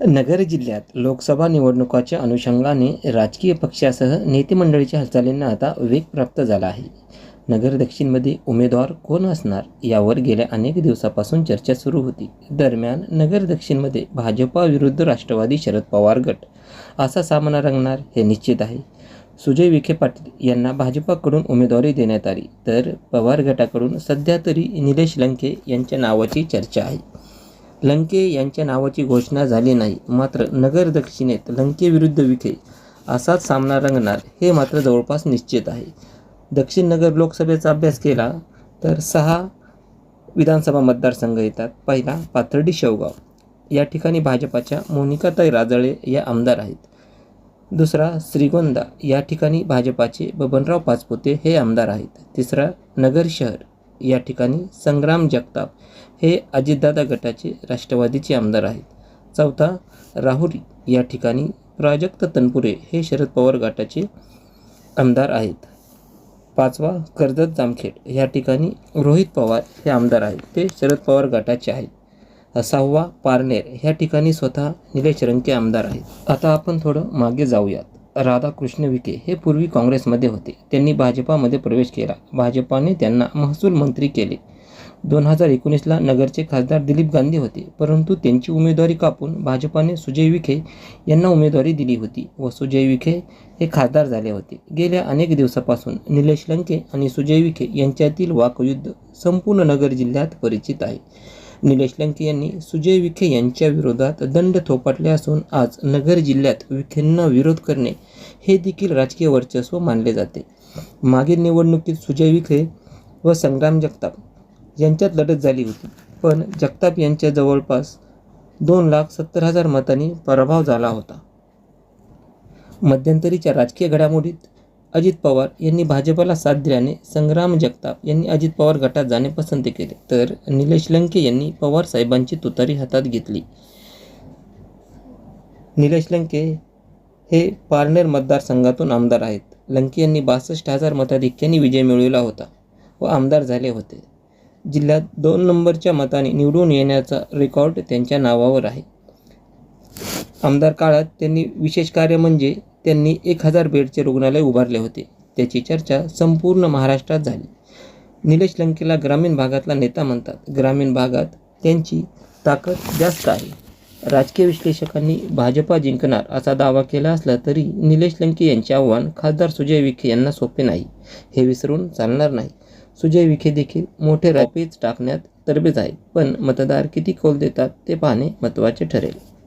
नगर जिल्ह्यात लोकसभा निवडणुकाच्या अनुषंगाने राजकीय पक्षासह नेतेमंडळीच्या हालचालींना आता वेग प्राप्त झाला आहे. नगर दक्षिणमध्ये उमेदवार कोण असणार यावर गेल्या अनेक दिवसापासून चर्चा सुरू होती. दरम्यान नगर दक्षिणमध्ये भाजपा विरुद्ध राष्ट्रवादी शरद पवार गट असा सामना रंगणार हे निश्चित आहे. सुजय विखे पाटील यांना भाजपाकडून उमेदवारी देण्यात आली तर पवार गटाकडून सध्या तरी निलेश लंके यांच्या नावाची चर्चा आहे. लंके यांच्या नावाची घोषणा झाली नाही. मात्र नगर दक्षिणेत लंकेविरुद्ध विखे असाच सामना रंगणार हे मात्र जवळपास निश्चित आहे. दक्षिण नगर लोकसभेचा अभ्यास केला तर सहा विधानसभा मतदारसंघ येतात. पहिला पाथर्डी शेवगाव. या ठिकाणी भाजपाच्या मोनिकाताई राजळे या आमदार आहेत. दुसरा श्रीगोंदा. या ठिकाणी भाजपाचे बबनराव पाचपुते हे आमदार आहेत. तिसरा नगर शहर. या ठिकाणी संग्राम जगताप हे अजितदादा गटाचे राष्ट्रवादीचे आमदार आहेत. चौथा राहुरी या ठिकाणी प्राजक्त तनपुरे हे शरद पवार गटाचे आमदार आहेत. पाचवा कर्जत जामखेड या ठिकाणी रोहित पवार हे आमदार आहेत. ते शरद पवार गटाचे आहेत. सहावा पारनेर ह्या ठिकाणी स्वतः निलेश रंके आमदार आहेत. आता आपण थोडं मागे जाऊयात. राधाकृष्ण विखे हे पूर्वी काँग्रेसमध्ये होते. त्यांनी भाजपामध्ये प्रवेश केला. भाजपाने त्यांना महसूल मंत्री केले. दोन हजार एकोणीसला नगरचे खासदार दिलीप गांधी होते. परंतु त्यांची उमेदवारी कापून भाजपाने सुजय विखे यांना उमेदवारी दिली होती व सुजय विखे हे खासदार झाले होते. गेल्या अनेक दिवसापासून निलेश लंके आणि सुजय विखे यांच्यातील वाकयुद्ध संपूर्ण नगर जिल्ह्यात परिचित आहे. निलेश लंके यांनी सुजय विखे यांच्या विरोधात दंड थोपाटले असून आज नगर जिल्ह्यात विखेंना विरोध करणे हे देखील राजकीय वर्चस्व मानले जाते. मागील निवडणुकीत सुजय विखे व संग्राम जगताप यांच्यात लढत झाली होती. पण जगताप यांच्या जवळपास दोन लाख सत्तर हजार मतांनी पराभव झाला होता. मध्यंतरीच्या राजकीय घडामोडीत अजित पवार यांनी भाजपला साथ दिल्याने संग्राम जगताप यांनी अजित पवार गटात जाणे पसंत केले. तर निलेश लंके यांनी पवार साहेबांची तुतारी हातात घेतली. निलेश लंके हे पारनेर मतदारसंघातून आमदार आहेत. लंके यांनी बासष्ट हजार मताधिक्याने विजय मिळविला होता व आमदार झाले होते. जिल्ह्यात दोन नंबरच्या मताने निवडून येण्याचा रेकॉर्ड त्यांच्या नावावर आहे. आमदार काळात त्यांनी विशेष कार्य म्हणजे त्यांनी एक हजार बेडचे रुग्णालय उभारले होते. त्याची चर्चा संपूर्ण महाराष्ट्रात झाली. निलेश लंकेला ग्रामीण भागातला नेता म्हणतात. ग्रामीण भागात त्यांची ताकद जास्त आहे. राजकीय विश्लेषकांनी भाजपा जिंकणार असा दावा केला असला तरी निलेश लंके यांचे आव्हान खासदार सुजय विखे यांना सोपे नाही. हे विसरून चालणार नाही. सुजय विखे देखील मोठे रॉपेज टाकण्यात तरबेज आहेत. पण मतदार किती कौल देतात ते पाहणे महत्त्वाचे ठरेल.